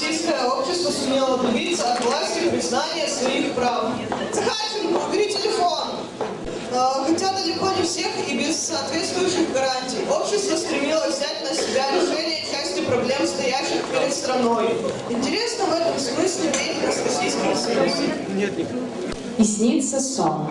российское общество сумело добиться от власти признания своих прав. Захарченко, убери телефон! А, Хотя далеко не всех и без соответствующих гарантий. Общество стремилось взять на себя решение части проблем, стоящих перед страной. Интересно в этом смысле деятельность Российского Союза. И снится сон.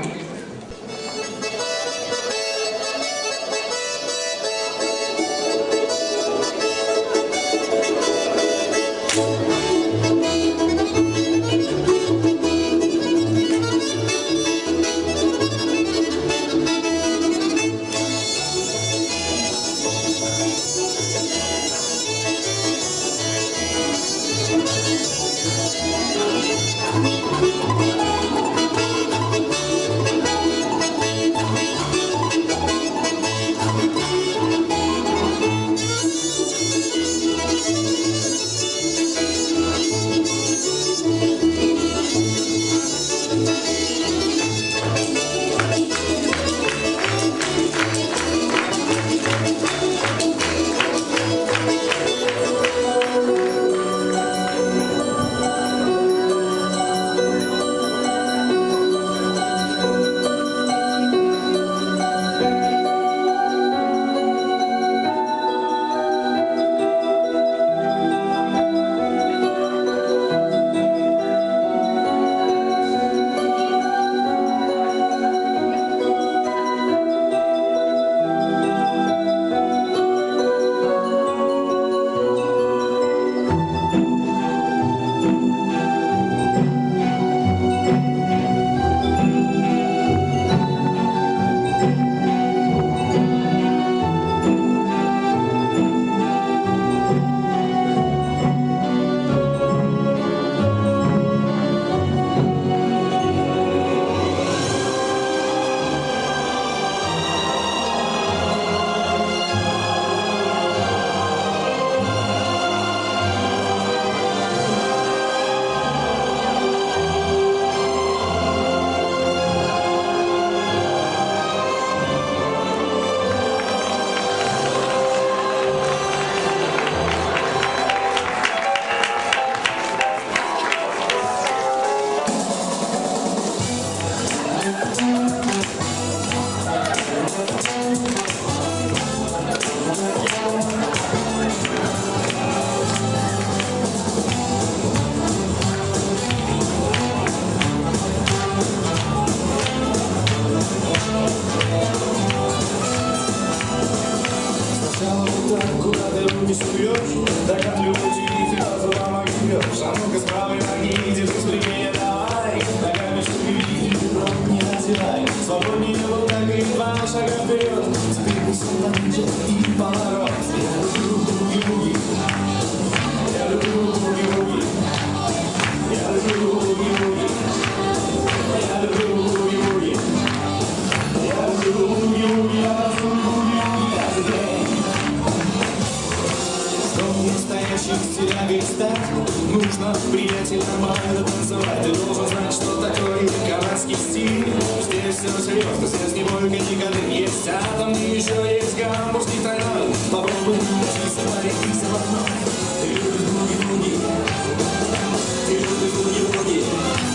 Куда ты руки суешь Так от люди ты разумом огибешь А ноги, держись при мне, давай Ногами видишь, бедро не натирай Свободнее вот так и два шага вперед. Теперь высоко и поворот Нужно принять и нормально танцевать Ты должен знать, что такое канадский стиль. Здесь все серьезно, здесь не бойко никогда Есть. Атомный, еще есть гамбургский тройной Попробуй научиться парить заводной Ты любишь буги-буги Ты любишь буги-буги